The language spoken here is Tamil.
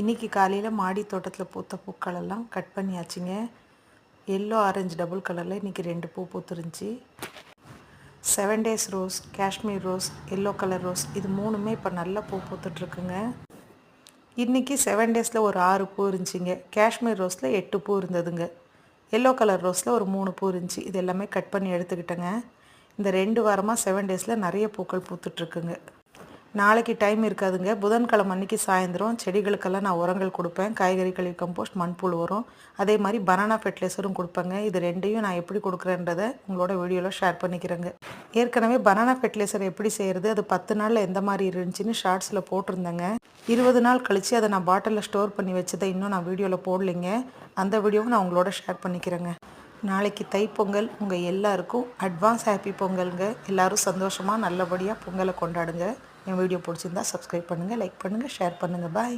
இன்றைக்கி காலையில் மாடி தோட்டத்தில் பூத்த பூக்களெல்லாம் கட் பண்ணியாச்சுங்க. எல்லோ ஆரஞ்சு டபுள் கலரில் இன்றைக்கி ரெண்டு பூ பூத்துருந்துச்சி. Seven days rose Kashmir rose yellow colour rose இது மூணுமே இப்போ நல்லா பூ பூத்துட்ருக்குங்க இன்றைக்கி செவன் டேஸில் ஒரு ஆறு பூ இருந்துச்சிங்க. காஷ்மீர் ரோஸில் எட்டு பூ இருந்ததுங்க. எல்லோ கலர் ரோஸில் ஒரு மூணு பூ இருந்துச்சு. இது எல்லாமே கட் பண்ணி எடுத்துக்கிட்டேங்க. இந்த ரெண்டு வாரமாக செவன் டேஸில் நிறைய பூக்கள் பூத்துட்ருக்குங்க நாளைக்கு டைம் இருக்காதுங்க. புதன்கிழமை அன்றைக்கி சாயந்தரம் செடிகளுக்கெல்லாம் நான் உரங்கள் கொடுப்பேன். காய்கறி கழிவு கம்போஸ்ட் மண்புழு உரம். அதே மாதிரி பனானா ஃபெர்டிலைசரும் கொடுப்பேங்க. இது ரெண்டையும் நான் எப்படி கொடுக்குறேன்றதை உங்களோட வீடியோவில் ஷேர் பண்ணிக்கிறேங்க. ஏற்கனவே பனானா ஃபெர்டிலைசர் எப்படி செய்கிறது அது பத்து நாளில் எந்த மாதிரி இருந்துச்சுன்னு ஷார்ட்ஸில் போட்டிருந்தேங்க. இருபது நாள் கழித்து அதை நான் பாட்டிலில் ஸ்டோர் பண்ணி வச்சதை இன்னும் நான் வீடியோவில் போடலைங்க. அந்த வீடியோவும் நான் உங்களோட ஷேர் பண்ணிக்கிறேங்க. நாளைக்கு தைப்பொங்கல். உங்கள் எல்லாருக்கும் அட்வான்ஸ் ஹாப்பி பொங்கலுங்க. எல்லோரும் சந்தோஷமாக நல்லபடியாக பொங்கலை கொண்டாடுங்க. என் வீடியோ பிடிச்சிருந்தா சப்ஸ்கிரைப் பண்ணுங்கள் லைக் பண்ணுங்கள் ஷேர் பண்ணுங்கள் பாய்